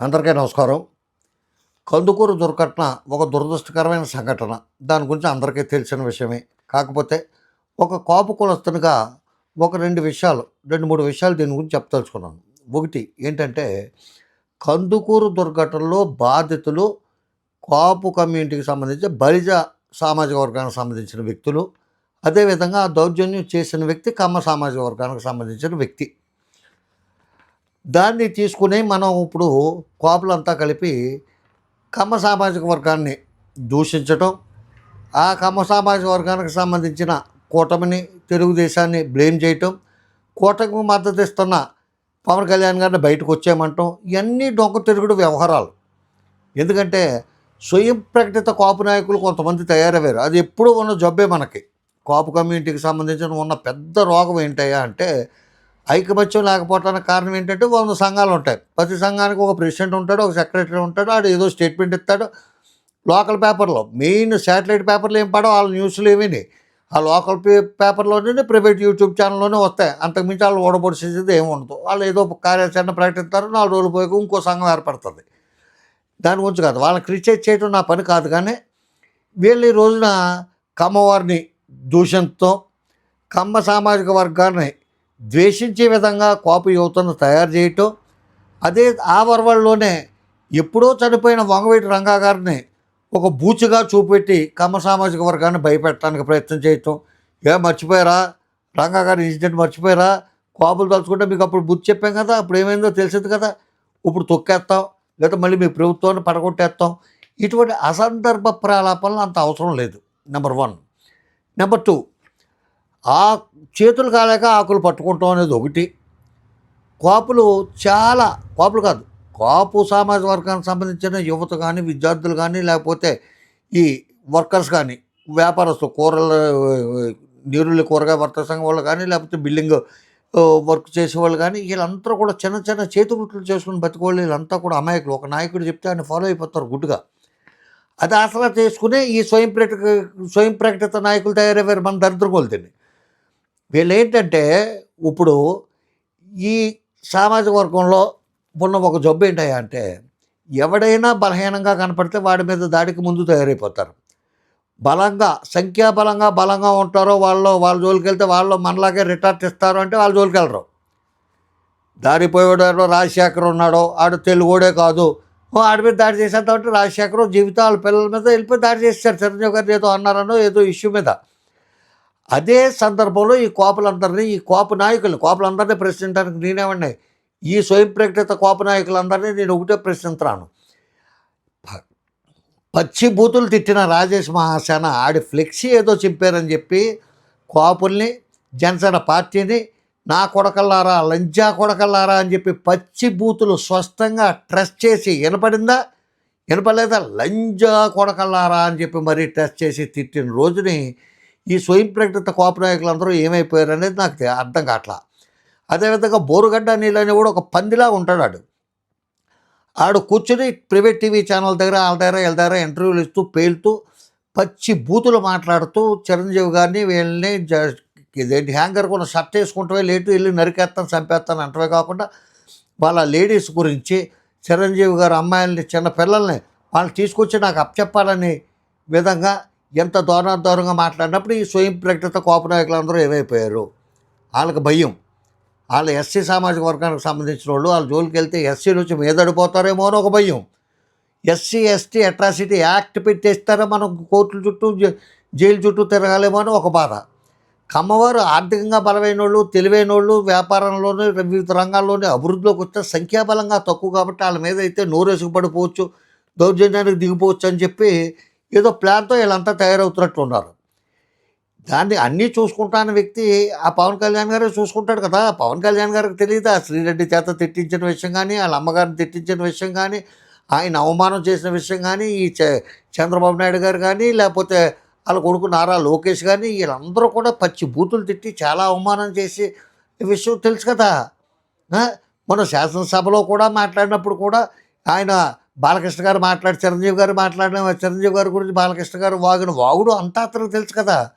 అందరికీ నమస్కారం. కందుకూరు దుర్ఘటన ఒక దురదృష్టకరమైన సంఘటన. దాని గురించి అందరికీ తెలిసిన విషయమే. కాకపోతే ఒక కాపు కులస్తునిగా ఒక రెండు విషయాలు రెండు మూడు విషయాలు దీని గురించి చెప్పదలుచుకున్నాను. ఒకటి ఏంటంటే కందుకూరు దుర్ఘటనలో బాధితులు కాపు కమ్యూనిటీకి సంబంధించి బలిజ సామాజిక వర్గానికి సంబంధించిన వ్యక్తులు. అదేవిధంగా ఆ దౌర్జన్యం చేసిన వ్యక్తి కమ్మ సామాజిక వర్గానికి సంబంధించిన వ్యక్తి. దాన్ని తీసుకుని మనం ఇప్పుడు కోపలంతా కలిపి కమ్మ సామాజిక వర్గాన్ని దూషించటం ఆ కమ్మ సామాజిక వర్గానికి సంబంధించిన కూటమిని తెలుగుదేశాన్ని బ్లేమ్ చేయటం కూటమికి మద్దతు ఇస్తున్న పవన్ కళ్యాణ్ గారిని బయటకు వచ్చేయమంటాం ఇవన్నీ డొంక తిరుగుడు వ్యవహారాలు. ఎందుకంటే స్వయం ప్రకటిత కాపు నాయకులు కొంతమంది తయారయ్యారు. అది ఎప్పుడూ ఉన్న జబ్బే మనకి. కాపు కమ్యూనిటీకి సంబంధించిన ఉన్న పెద్ద రోగం ఏంటయ్యా అంటే ఐకమత్యం లేకపోవడానికి కారణం ఏంటంటే వంద సంఘాలు ఉంటాయి. ప్రతి సంఘానికి ఒక ప్రెసిడెంట్ ఉంటాడు ఒక సెక్రటరీ ఉంటాడు ఆడు ఏదో స్టేట్మెంట్ ఇస్తాడు లోకల్ పేపర్లో. మెయిన్ శాటిలైట్ పేపర్లు ఏం పడవు వాళ్ళ న్యూస్లు ఏమీ ఆ లోకల్ పే పేపర్లోనే ప్రైవేట్ యూట్యూబ్ ఛానల్లోనే వస్తాయి. అంతకుమించి వాళ్ళు ఓడబొడిసేది ఏమి ఉండదు. వాళ్ళు ఏదో కార్యాచరణ ప్రకటిస్తారు నాలుగు రోజులు పోయి ఇంకో సంఘం ఏర్పడుతుంది. దాని గురించి కాదు. వాళ్ళని క్రిటిసైజ్ చేయడం నా పని కాదు కానీ వీళ్ళు ఈ రోజున కమ్మవారిని దూషణతో కమ్మ సామాజిక వర్గాన్ని ద్వేషించే విధంగా కోప యువతను తయారు చేయటం అదే ఆ వరవల్లోనే ఎప్పుడో చనిపోయిన వంగవేటి రంగా గారిని ఒక బూచిగా చూపెట్టి కమ్మ సామాజిక వర్గాన్ని భయపెట్టడానికి ప్రయత్నం చేయటం. ఏ మర్చిపోయారా? రంగా గారి ఇన్సిడెంట్ మర్చిపోయారా? కోపలు తలుచుకుంటే మీకు అప్పుడు బుద్ధి చెప్పాం కదా అప్పుడు ఏమైందో తెలిసింది కదా. ఇప్పుడు తొక్కేస్తాం లేదా మళ్ళీ మీ ప్రభుత్వాన్ని పడగొట్టేస్తాం. ఇటువంటి అసందర్భ ప్రలాపాలను అంత అవసరం లేదు. Number one. నెంబర్ టూ ఆ చేతులు కాలేక ఆకులు పట్టుకుంటాం అనేది ఒకటి. కాపులు చాలా కాపులు కాదు కాపు సామాజిక వర్గానికి సంబంధించిన యువత కానీ విద్యార్థులు కానీ లేకపోతే ఈ వర్కర్స్ కానీ వ్యాపారస్తులు కూరల నీరుల్లి కూరగాయ వర్తక సంఘం వాళ్ళు కానీ లేకపోతే బిల్డింగ్ వర్క్ చేసేవాళ్ళు కానీ వీళ్ళంతా కూడా చిన్న చిన్న చేతి చేసుకుని బతికోళ్ళు వీళ్ళంతా కూడా అమాయకులు. ఒక నాయకుడు చెప్తే ఆయన ఫాలో అయిపోతారు గుడ్డుగా. అది ఆసరా చేసుకునే ఈ స్వయం ప్రకట స్వయం ప్రకటిత నాయకులు తయారయ్యారు మన దరిద్రగోలుతండి వీళ్ళు ఏంటంటే ఇప్పుడు ఈ సామాజిక వర్గంలో ఉన్న ఒక జబ్బు ఏంటయ్యా అంటే ఎవడైనా బలహీనంగా కనపడితే వాడి మీద దాడికి ముందు తయారైపోతారు. బలంగా సంఖ్యాబలంగా బలంగా ఉంటారో వాళ్ళు వాళ్ళ జోలికి వెళ్తే వాళ్ళు మనలాగే రిటార్ట్ ఇస్తారు అంటే వాళ్ళ జోలికి వెళ్ళరు దారిపోయాడో రాజశేఖర్ ఉన్నాడో. ఆడు తెలుగుడే కాదు. ఆడి మీద దాడి చేసేద్దామంటే రాజశేఖర్ జీవితాల పిల్లల మీద వెళ్ళిపోయి దాడి చేశారు చిరంజీవి గారు ఏదో అన్నారనో ఏదో ఇష్యూ మీద. అదే సందర్భంలో ఈ కోపలందరినీ ఈ కోప నాయకులు కోపలందరినీ ప్రశ్నించడానికి నేనేమన్నా ఈ స్వయం ప్రకటిత కోప నాయకులందరినీ నేను ఒకటే ప్రశ్నించాను ప- పచ్చి బూతులు తిట్టిన రాజేష్ మహాసేన ఆడి ఫ్లెక్సీ ఏదో చింపారని చెప్పి కోపుల్ని జనసేన పార్టీని నా కొడకల్లారా లంజా కొడకల్లారా అని చెప్పి పచ్చి బూతులు స్పష్టంగా ట్రస్ట్ చేసి వినపడిందా? వినపడలేదా? లంజా కొడకల్లారా అని చెప్పి మరీ ట్రస్ట్ చేసి తిట్టిన రోజుని ఈ స్వయం ప్రకటిత కోప నాయకులందరూ ఏమైపోయారు అనేది నాకు అర్థం కావట్లా అదేవిధంగా బోరుగడ్డ నీళ్ళు అని కూడా ఒక పందిలా ఉంటాడు ఆడు ఆడు కూర్చుని ప్రైవేట్ టీవీ ఛానల్ దగ్గర వాళ్ళ దగ్గర వీళ్ళ దగ్గర ఇంటర్వ్యూలు ఇస్తూ పేలుతూ పచ్చి బూతులు మాట్లాడుతూ చిరంజీవి గారిని వీళ్ళని ఇదేంటి హ్యాంగర్ కొన్ని షర్ట్ వేసుకుంటే లేటు వెళ్ళి నరికేస్తాను చంపేస్తాను అంటవే కాకుండా వాళ్ళ లేడీస్ గురించి చిరంజీవి గారు అమ్మాయిల్ని చిన్న పిల్లల్ని వాళ్ళు తీసుకొచ్చి నాకు అప్పచెప్పాలని విధంగా ఎంత దూరంగా మాట్లాడినప్పుడు ఈ స్వయం ప్రకటిత కోప నాయకులందరూ ఏమైపోయారు? వాళ్ళకి భయం. వాళ్ళ ఎస్సీ సామాజిక వర్గానికి సంబంధించిన వాళ్ళు వాళ్ళ జోలికి వెళ్తే ఎస్సీలు వచ్చి మీదడిపోతారేమో అని ఒక భయం. ఎస్సీ ఎస్టీ అట్రాసిటీ యాక్ట్ పెట్టేస్తారా మనం కోర్టుల చుట్టూ జైలు చుట్టూ తిరగాలేమో అని ఒక బాధ. కమ్మవారు ఆర్థికంగా బలమైన వాళ్ళు తెలివైన వాళ్ళు వ్యాపారంలోనే వివిధ రంగాల్లోనే అభివృద్ధిలోకి వస్తే సంఖ్యాబలంగా తక్కువ కాబట్టి వాళ్ళ మీద అయితే నోరేసుకు పడిపోవచ్చు దౌర్జన్యానికి దిగిపోవచ్చు అని చెప్పి ఏదో ప్లాన్తో వీళ్ళంతా తయారవుతున్నట్టు ఉన్నారు దాన్ని అన్నీ చూసుకుంటాన వ్యక్తి ఆ పవన్ కళ్యాణ్ గారే చూసుకుంటాడు కదా. పవన్ కళ్యాణ్ గారికి తెలియదు? ఆ శ్రీరెడ్డి చేత తిట్టించిన విషయం కానీ వాళ్ళ అమ్మగారిని తిట్టించిన విషయం కానీ ఆయన అవమానం చేసిన విషయం కానీ ఈ చ- చంద్రబాబు నాయుడు గారు కానీ లేకపోతే వాళ్ళ కొడుకు నారా లోకేష్ కానీ వీళ్ళందరూ కూడా పచ్చి బూతులు తిట్టి చాలా అవమానం చేసి విషయం తెలుసు కదా. మన శాసనసభలో కూడా మాట్లాడినప్పుడు కూడా ఆయన బాలకృష్ణ గారు మాట్లాడి చిరంజీవి గారు మాట్లాడిన చిరంజీవి గారి గురించి బాలకృష్ణ గారు వాగిన వాగుడు అంతా అతనికి తెలుసు కదా.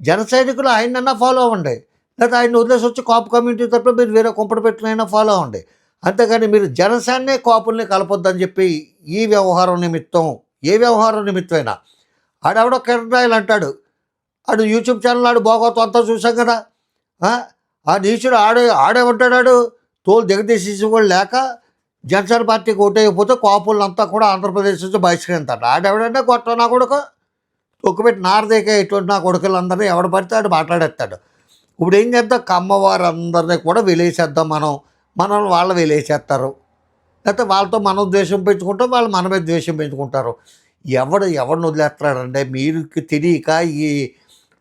జన సైనికులు ఆయనన్నా ఫాలో అవ్వండి. లేదా ఆయన వదిలేసి వచ్చి కాపు కమ్యూనిటీ తరపున మీరు వేరే కుంపటి పెట్టినైనా ఫాలో అవ్వండి. అంతేగాని మీరు జనసేనే కాపుల్ని కలపొద్దని చెప్పి ఈ వ్యవహారం నిమిత్తం ఏ వ్యవహారం నిమిత్తమైనా. ఆడెవడో కిరణాయిలు అంటాడు. ఆడు యూట్యూబ్ ఛానల్ ఆడు బాగోతం అంతా చూసాం కదా. ఆ? ఆ నీచుడు ఆడే ఆడేమంటాడు తోలు దిగదీసేసి కూడా లేక జనసేన పార్టీకి ఓటేయకపోతే కాపులంతా కూడా ఆంధ్రప్రదేశ్ నుంచి బహిష్కరించారు ఆడెవడంటే కొట్ట నా కొడుకు? తొక్కుపెట్టి నారదేకే ఇటువంటి నా కొడుకులందరినీ ఎవడ పడితే ఆడు మాట్లాడేస్తాడు. ఇప్పుడు ఏం చేద్దాం? కమ్మవారు అందరినీ కూడా వెలేసేద్దాం మనం. మనల్ని వాళ్ళు వెలేసేస్తారు లేకపోతే వాళ్ళతో మనం ద్వేషం పెంచుకుంటాం వాళ్ళు మనమే ద్వేషం పెంచుకుంటారు. ఎవడు ఎవరిని వదిలేస్తాడంటే మీరు తెలియక ఈ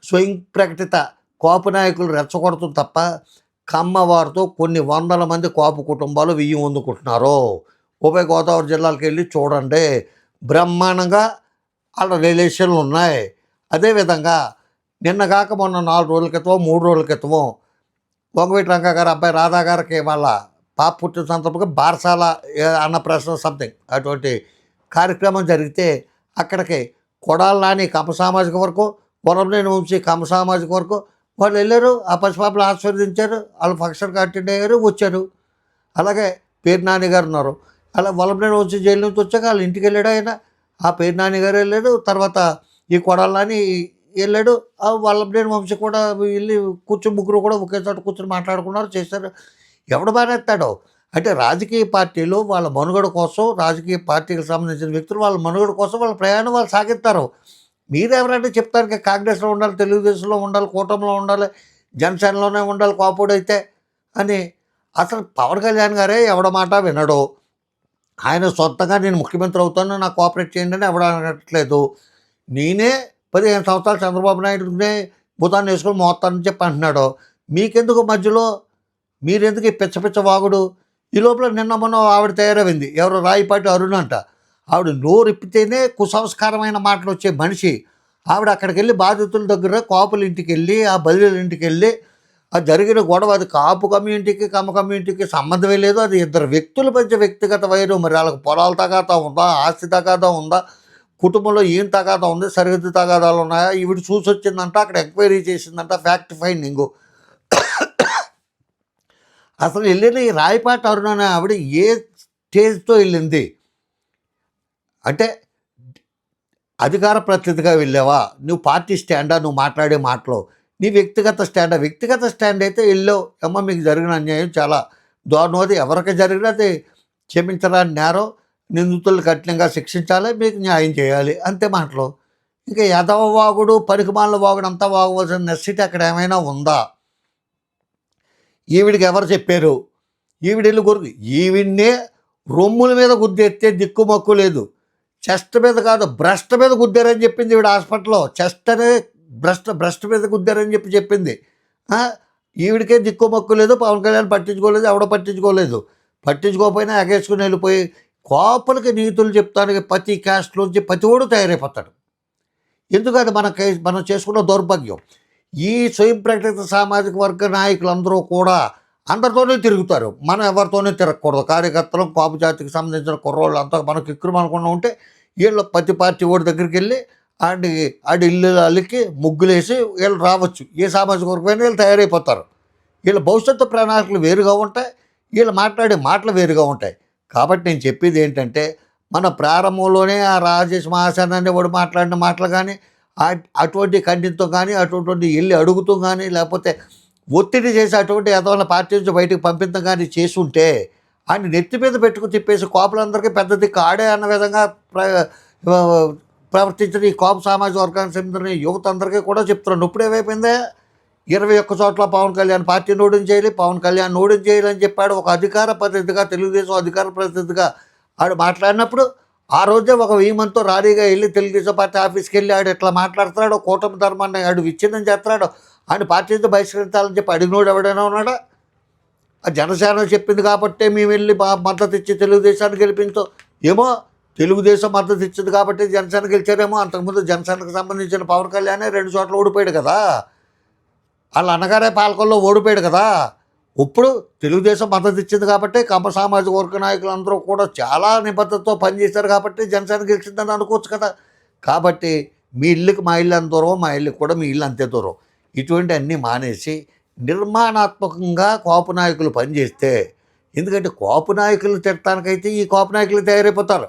స్వయం ప్రకటిత కోప నాయకులు రెచ్చగొడతాం తప్ప కమ్మవారితో కొన్ని వందల మంది కోప కుటుంబాలు వెయ్యి వందుకుంటున్నారు ఉభయ గోదావరి జిల్లాలకు వెళ్ళి చూడండి. బ్రహ్మాండంగా వాళ్ళ రిలేషన్లు ఉన్నాయి. అదేవిధంగా నిన్న కాక మొన్న నాలుగు రోజుల క్రితమో మూడు రోజుల క్రితమో వంగవీటి రంగా గారు అబ్బాయి రాధా గారికి వాళ్ళ పాప పుట్టిన సందర్భంగా బారసాల ఏ- అన్న ప్రశ్న సంథింగ్ అటువంటి కార్యక్రమం జరిగితే అక్కడికి కొడాల నాని కమ సామాజిక వర్గం వరంలేని వంశీ కమ సామాజిక వర్గం వాళ్ళు వెళ్ళారు ఆ పసిపాపలు ఆస్వాదించారు వాళ్ళు ఫంక్షన్కి అటెండ్ అయ్యారు వచ్చారు. అలాగే పేరు నాన్నగారు గారు ఉన్నారు. అలా వలంనేని వచ్చి జైలు నుంచి వచ్చాక వాళ్ళ ఇంటికి వెళ్ళాడు ఆయన. ఆ పేరు నాన్నగారు వెళ్ళాడు తర్వాత ఈ కొడాలని వెళ్ళాడు. ఆ వల్లభనేని వంశీ కూడా వెళ్ళి కూర్చొని ముగ్గురు కూడా ఒకే చోట కూర్చొని మాట్లాడుకున్నారు చేశారు. ఎవడు బానేస్తాడో అంటే రాజకీయ పార్టీలు వాళ్ళ మనుగడ కోసం రాజకీయ పార్టీకి సంబంధించిన వ్యక్తులు వాళ్ళ మనుగడ కోసం వాళ్ళ ప్రయాణం వాళ్ళు సాగిస్తారు. మీరెవరంటే చెప్తారు కాంగ్రెస్లో ఉండాలి తెలుగుదేశంలో ఉండాలి కూటమిలో ఉండాలి జనసేనలోనే ఉండాలి కోపడైతే అని అసలు పవన్ కళ్యాణ్ గారే ఎవడ మాట వినడు. ఆయన సొంతంగా నేను ముఖ్యమంత్రి అవుతాను నాకు కోఆపరేట్ చేయండి అని ఎవడ అనట్లేదు. నేనే పదిహేను సంవత్సరాలు చంద్రబాబు నాయుడునే భూతాన్ని వేసుకొని మోస్తానని చెప్పి అంటున్నాడు. మీకెందుకు మధ్యలో? మీరెందుకు ఈ పిచ్చ పిచ్చ వాగుడు? ఈ లోపల నిన్న మొన్న ఆవిడ తయారైంది. ఎవరు రాయిపాటి అరుణ్ అంట. ఆవిడ నోరిప్పితేనే కుసంస్కారమైన మాటలు వచ్చే మనిషి. ఆవిడ అక్కడికి వెళ్ళి బాధితుల దగ్గర కాపుల ఇంటికి వెళ్ళి ఆ బదిలీల ఇంటికి వెళ్ళి ఆ జరిగిన గొడవ అది కాపు కమ్యూనిటీకి కమ్మ కమ్యూనిటీకి సంబంధమే లేదు. అది ఇద్దరు వ్యక్తుల మధ్య వ్యక్తిగత వైరం. మరి వాళ్ళకి పొలాల తగాదా ఉందా? ఆస్తి తగాదా ఉందా? కుటుంబంలో ఏం తగాదా ఉంది? సరిహద్దు తగాదాలు ఉన్నాయా? ఈవిడ చూసి వచ్చిందంట అక్కడ ఎంక్వైరీ చేసిందంట ఫ్యాక్ట్ ఫైండింగ్. అసలు వెళ్ళిన ఈ రాయపాటి అరుణ అనే ఆవిడ ఏ స్టేజ్తో వెళ్ళింది? అంటే అధికార ప్రతినిధిగా వెళ్ళావా? నువ్వు పార్టీ స్టాండా నువ్వు మాట్లాడే మాటలు. నీ వ్యక్తిగత స్టాండా. వ్యక్తిగత స్టాండ్ అయితే వెళ్ళావు. అమ్మ మీకు జరిగిన అన్యాయం చాలా దారుణది ఎవరికి జరిగినా అది క్షమించరాని నేరం. నిందితులు కఠినంగా శిక్షించాలి. మీకు న్యాయం చేయాలి. అంతే మాటలు. ఇంకా యదవ వాగుడు పరికమాల వాగుడు అంతా వాగవలసిన నెసిటీ అక్కడ ఏమైనా ఉందా? ఈవిడికి ఎవరు చెప్పారు? ఈవిడెళ్ళి కొరకు ఈవిడ్నే రొమ్ముల మీద గుద్దెత్తే దిక్కు మొక్కు లేదు. చెస్ట్ మీద కాదు బ్రెస్ట్ మీద గుద్దారని చెప్పింది వీడు హాస్పిటల్లో. చెస్ట్ అనే బ్రెస్ట్ బ్రెస్ట్ మీద గుద్దారని చెప్పి చెప్పింది. ఈవిడికే దిక్కు మొక్కు లేదు పవన్ కళ్యాణ్ పట్టించుకోలేదు ఎవడ పట్టించుకోలేదు. పట్టించుకోకపోయినా ఎగేసుకుని వెళ్ళిపోయి కోపలకి నీతులు చెప్తానికి ప్రతి క్యాస్ట్లోంచి ప్రతి ఓడు తయారైపోతాడు. ఎందుకంటే మన మనం చేసుకున్న దౌర్భాగ్యం? ఈ స్వయం ప్రకటిత సామాజిక వర్గ నాయకులందరూ కూడా అందరితోనే తిరుగుతారు. మనం ఎవరితోనే తిరగకూడదు. కార్యకర్తలు కాపు జాతికి సంబంధించిన కుర్రోళ్ళు అంతా మనకి ఎక్కువ అనుకుండా ఉంటే వీళ్ళు ప్రతి పార్టీ ఓడి దగ్గరికి వెళ్ళి ఆడి ఆడి ఇల్లు అల్లికి ముగ్గులేసి వీళ్ళు రావచ్చు. ఏ సామాజిక వర్గమైనా వీళ్ళు తయారైపోతారు. వీళ్ళ భవిష్యత్తు ప్రణాళికలు వేరుగా ఉంటాయి. వీళ్ళు మాట్లాడే మాటలు వేరుగా ఉంటాయి. కాబట్టి నేను చెప్పేది ఏంటంటే మన ప్రారంభంలోనే ఆ రాజేష్ మహాసేనాన్ని వాడు మాట్లాడిన మాటలు కానీ అటువంటి ఖండితో కానీ అటువంటి వెళ్ళి అడుగుతూ కానీ లేకపోతే ఒత్తిడి చేసి అటువంటి ఎదవల పార్టీ నుంచి బయటకు పంపించడం కానీ చేసి ఉంటే ఆయన నెత్తి మీద పెట్టుకుని తిప్పేసి కోపలందరికీ పెద్ద దిక్కు. ఆడే అన్న విధంగా ప్ర ప్రవర్తించిన ఈ కోప సామాజిక వర్గానికి చెందిన యువత అందరికీ కూడా చెప్తున్నాను. ఇప్పుడు ఏమైపోయిందే? ఇరవై ఒక్క చోట్ల పవన్ కళ్యాణ్ పార్టీని ఓడించేయాలి పవన్ కళ్యాణ్ ఓడించేయాలి అని చెప్పాడు ఒక అధికార ప్రతినిధిగా తెలుగుదేశం అధికార ప్రతినిధిగా ఆడు మాట్లాడినప్పుడు ఆ రోజే ఒక వీమంతో రారీగా వెళ్ళి తెలుగుదేశం పార్టీ ఆఫీస్కి వెళ్ళి ఆడు ఎట్లా మాట్లాడుతున్నాడు కూటమి ధర్మాన్ని ఆడు విచ్ఛిన్నం చేస్తున్నాడు. ఆయన పార్టీతో బహిష్కరించాలని చెప్పి అడిగినోడు ఎవడైనా ఉన్నాడా? ఆ జనసేన చెప్పింది కాబట్టే మేము వెళ్ళి మా మద్దతు ఇచ్చి తెలుగుదేశాన్ని గెలిపించాం. ఏమో తెలుగుదేశం మద్దతు ఇచ్చింది కాబట్టి జనసేన గెలిచారేమో. అంతకుముందు జనసేనకు సంబంధించిన పవన్ కళ్యాణ్ రెండు చోట్ల ఓడిపోయాడు కదా. వాళ్ళ అన్నగారే పాలకొల్లో ఓడిపోయాడు కదా. ఇప్పుడు తెలుగుదేశం మద్దతు ఇచ్చింది కాబట్టి కమ్మ సామాజిక వర్గ నాయకులు అందరూ కూడా చాలా నిబద్ధతతో పనిచేశారు కాబట్టి జనసేన గెలిచిందని అనుకోవచ్చు కదా. కాబట్టి మీ ఇల్లుకి మా ఇల్లు అంత దూరం మా ఇల్లుకి కూడా మీ ఇల్లు అంతే దూరం. ఇటువంటి అన్నీ మానేసి నిర్మాణాత్మకంగా కోప నాయకులు పనిచేస్తే ఎందుకంటే కోపు నాయకులు తిట్టడానికైతే ఈ కోపు నాయకులు తయారైపోతారు.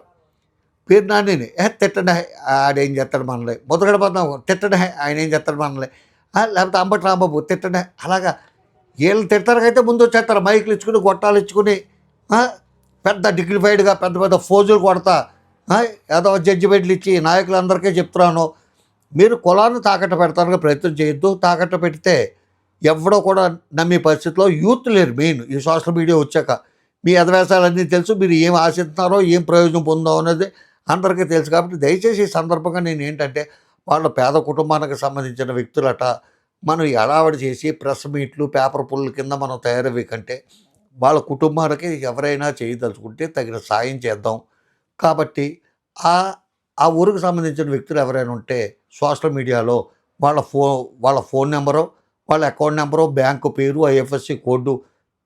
పేరు నానిని ఏ తిట్టండి ఆడేం చేస్తాడు మనలే ముద్రగడ పద్మం తిట్టండి ఆయన ఏం చేస్తాడు మనలే లేకపోతే అంబటి రాంబాబు తిట్టడే అలాగా. వీళ్ళు తిట్టడానికైతే ముందు వచ్చేస్తారు మైకులు ఇచ్చుకుని గొట్టాలు ఇచ్చుకుని పెద్ద డిగ్నిఫైడ్గా పెద్ద పెద్ద ఫోజులు కొడతా ఏదో జడ్జిమెంట్లు ఇచ్చి నాయకులందరికీ చెప్తున్నాను మీరు కులాన్ని తాకట్టు పెడతానికి ప్రయత్నం చేయొద్దు. తాకట్టు పెడితే ఎవడో కూడా నమ్మే పరిస్థితిలో యూత్ లేరు మెయిన్. ఈ సోషల్ మీడియా వచ్చాక మీ అధవేశాలన్నీ తెలుసు మీరు ఏం ఆశిస్తున్నారో ఏం ప్రయోజనం పొందాం అనేది అందరికీ తెలుసు కాబట్టి దయచేసి ఈ సందర్భంగా నేను ఏంటంటే వాళ్ళ పేద కుటుంబానికి సంబంధించిన వ్యక్తులట మనం ఎడావడి చేసి ప్రెస్ మీట్లు పేపర్ పుల్ల కింద మనం తయారవి కంటే వాళ్ళ కుటుంబానికి ఎవరైనా చేయదలుచుకుంటే తగిన సాయం చేద్దాం. కాబట్టి ఆ ఆ ఊరికి సంబంధించిన వ్యక్తులు ఎవరైనా ఉంటే సోషల్ మీడియాలో వాళ్ళ ఫో వాళ్ళ ఫోన్ నెంబరు వాళ్ళ అకౌంట్ నెంబరు బ్యాంకు పేరు ఐఎఫ్ఎస్సి కోడ్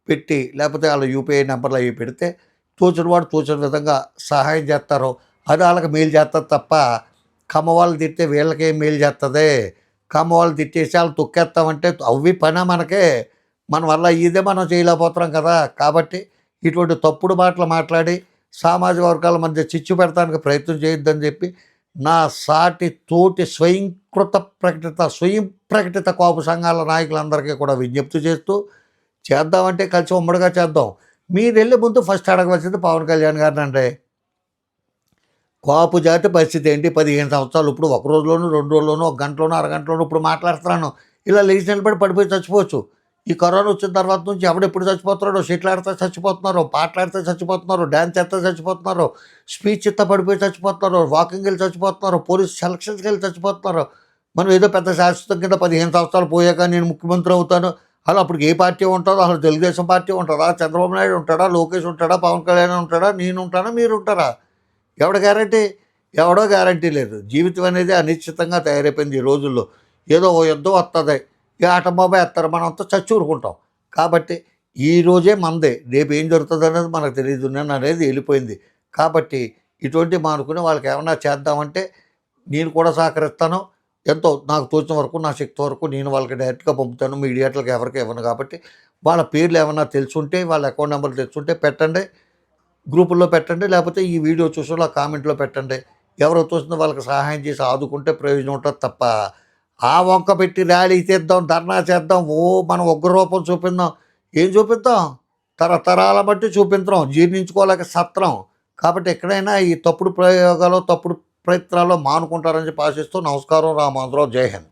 పెట్టి లేకపోతే వాళ్ళ యూపీఐ నెంబర్లు అవి పెడితే తోచిన వాడు తోచిన విధంగా సహాయం చేస్తారు. అది వాళ్ళకి మేలు చేస్తారు తప్ప కమ్మ వాళ్ళు తిట్టే వీళ్ళకేం మేలు చేస్తుంది కమ్మ వాళ్ళు తిట్టేసి వాళ్ళు తొక్కేస్తామంటే అవి పని మనకే. మన వల్ల ఇదే మనం చేయలేకపోతున్నాం కదా. కాబట్టి ఇటువంటి తప్పుడు మాటలు మాట్లాడి సామాజిక వర్గాల మధ్య చిచ్చు పెడతానికి ప్రయత్నం చేయొద్దని చెప్పి నా సాటి తోటి స్వయంకృత ప్రకటిత స్వయం ప్రకటిత కోపు సంఘాల నాయకులందరికీ కూడా విజ్ఞప్తి చేస్తూ చేద్దామంటే కలిసి ఉమ్మడిగా చేద్దాం. మీరు వెళ్ళే ముందు ఫస్ట్ అడగవలసింది పవన్ కళ్యాణ్ గారిని అంటే కోపు జాతి పరిస్థితి ఏంటి? పదిహేను సంవత్సరాలు ఇప్పుడు ఒక రోజులోనూ రెండు రోజుల్లోనూ ఒక గంటలోనూ అరగంటలోనూ ఇప్పుడు మాట్లాడుతున్నాను. ఇలా లేచి నిలబడి పడిపోయి చచ్చిపోవచ్చు. ఈ కరోనా వచ్చిన తర్వాత నుంచి ఎవడెప్పుడు చచ్చిపోతున్నాడో ఆడితే చచ్చిపోతున్నారు పాటలు ఆడితే చచ్చిపోతున్నారు డ్యాన్స్ చేస్తే చచ్చిపోతున్నారు స్పీచ్ ఇత్త పడిపోయి చచ్చిపోతున్నారు వాకింగ్ వెళ్ళి చచ్చిపోతున్నారు పోలీస్ సెలక్షన్స్కి వెళ్ళి చచ్చిపోతున్నారు మనం ఏదో పెద్ద శాశ్వతం కింద పదిహేను సంవత్సరాలు పోయాక నేను ముఖ్యమంత్రి అవుతాను. అలా అప్పుడు ఏ పార్టీ ఉంటుందో అసలు తెలుగుదేశం పార్టీ ఉంటుందా చంద్రబాబు నాయుడు ఉంటాడా లోకేష్ ఉంటాడా పవన్ కళ్యాణ్ ఉంటాడా నేను ఉంటానా మీరు ఉంటారా? ఎవడ గ్యారంటీ? ఎవడో గ్యారంటీ లేదు. జీవితం అనేది అనిశ్చితంగా తయారైపోయింది ఈ రోజుల్లో. ఏదో ఓ యుద్ధం వస్తుంది ఈ ఆట బాబాయ్ ఎత్తారు మనంతా చచ్చి ఊరుకుంటాం. కాబట్టి ఈ రోజే మందే రేపు ఏం జరుగుతుంది అనేది మనకు తెలియదు నేను అనేది వెళ్ళిపోయింది. కాబట్టి ఇటువంటి మానుకుని వాళ్ళకి ఏమైనా చేద్దామంటే నేను కూడా సహకరిస్తాను. ఎంతో నాకు తోచిన వరకు నా శక్తి వరకు నేను వాళ్ళకి డైరెక్ట్గా పంపుతాను మీడియాట్లకు ఎవరికి ఇవ్వను. కాబట్టి వాళ్ళ పేర్లు ఏమైనా తెలుసుంటే వాళ్ళ అకౌంట్ నెంబర్ తెలుసుంటే పెట్టండి గ్రూపుల్లో పెట్టండి లేకపోతే ఈ వీడియో చూసి వాళ్ళ కామెంట్లో పెట్టండి. ఎవరు తోసిందో వాళ్ళకి సహాయం చేసి ఆదుకుంటే ప్రయోజనం ఉంటుంది తప్ప ఆ వంక పెట్టి ర్యాలీ తీద్దాం ధర్నా చేద్దాం ఓ మనం ఉగ్ర రూపం చూపిద్దాం. ఏం చూపిద్దాం? తరతరాల బట్టి చూపించడం జీర్ణించుకోలేక సత్రం. కాబట్టి ఎక్కడైనా ఈ తప్పుడు ప్రయోగాలు తప్పుడు ప్రయత్నాలు మానుకుంటారని చెప్పి ఆశిస్తూ నమస్కారం రామాంధ్రరావు జై హింద్.